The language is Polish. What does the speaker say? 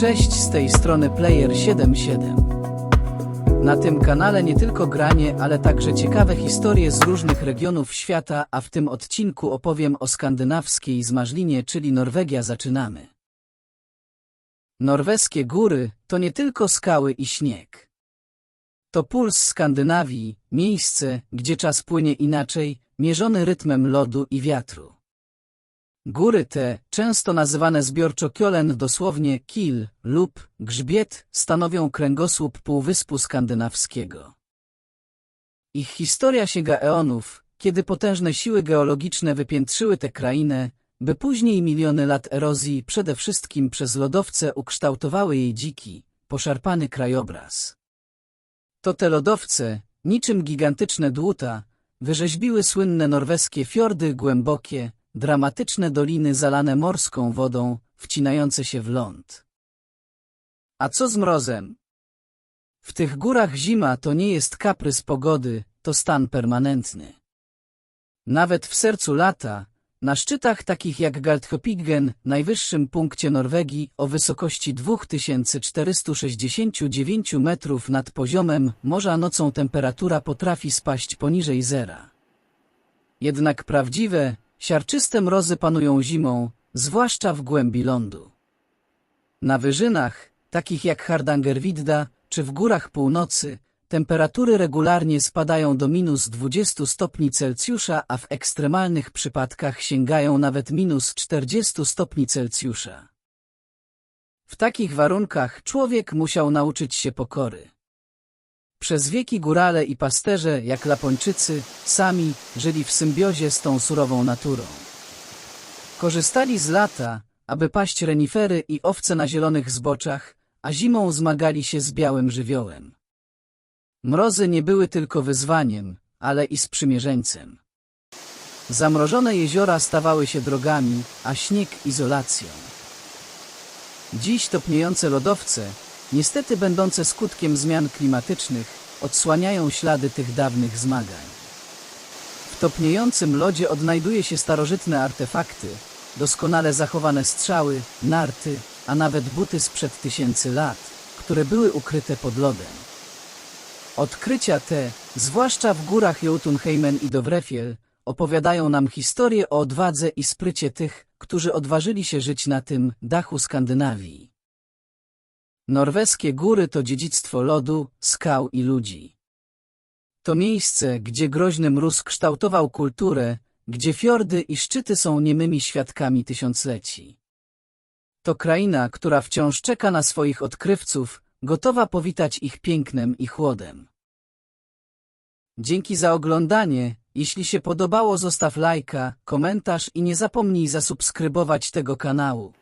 Cześć, z tej strony Player77. Na tym kanale nie tylko granie, ale także ciekawe historie z różnych regionów świata, a w tym odcinku opowiem o skandynawskiej zmarzlinie, czyli Norwegia zaczynamy. Norweskie góry to nie tylko skały i śnieg. To puls Skandynawii, miejsce, gdzie czas płynie inaczej, mierzony rytmem lodu i wiatru. Góry te, często nazywane zbiorczo Kjolen dosłownie kil lub grzbiet, stanowią kręgosłup Półwyspu Skandynawskiego. Ich historia sięga eonów, kiedy potężne siły geologiczne wypiętrzyły tę krainę, by później miliony lat erozji przede wszystkim przez lodowce ukształtowały jej dziki, poszarpany krajobraz. To te lodowce, niczym gigantyczne dłuta, wyrzeźbiły słynne norweskie fiordy głębokie, dramatyczne doliny zalane morską wodą, wcinające się w ląd. A co z mrozem? W tych górach zima to nie jest kaprys pogody, to stan permanentny. Nawet w sercu lata, na szczytach takich jak Galdhøpiggen, najwyższym punkcie Norwegii o wysokości 2469 metrów nad poziomem morza nocą temperatura potrafi spaść poniżej zera. Jednak prawdziwe, siarczyste mrozy panują zimą, zwłaszcza w głębi lądu. Na wyżynach, takich jak Hardangervidda czy w górach północy, temperatury regularnie spadają do minus 20 stopni Celsjusza, a w ekstremalnych przypadkach sięgają nawet minus 40 stopni Celsjusza. W takich warunkach człowiek musiał nauczyć się pokory. Przez wieki górale i pasterze, jak Lapończycy, sami żyli w symbiozie z tą surową naturą. Korzystali z lata, aby paść renifery i owce na zielonych zboczach, a zimą zmagali się z białym żywiołem. Mrozy nie były tylko wyzwaniem, ale i sprzymierzeńcem. Zamrożone jeziora stawały się drogami, a śnieg izolacją. Dziś topniejące lodowce, niestety będące skutkiem zmian klimatycznych, odsłaniają ślady tych dawnych zmagań. W topniejącym lodzie odnajduje się starożytne artefakty, doskonale zachowane strzały, narty, a nawet buty sprzed tysięcy lat, które były ukryte pod lodem. Odkrycia te, zwłaszcza w górach Jotunheimen i Dovrefiel, opowiadają nam historię o odwadze i sprycie tych, którzy odważyli się żyć na tym dachu Skandynawii. Norweskie góry to dziedzictwo lodu, skał i ludzi. To miejsce, gdzie groźny mróz kształtował kulturę, gdzie fiordy i szczyty są niemymi świadkami tysiącleci. To kraina, która wciąż czeka na swoich odkrywców, gotowa powitać ich pięknem i chłodem. Dzięki za oglądanie, jeśli się podobało zostaw lajka, komentarz i nie zapomnij zasubskrybować tego kanału.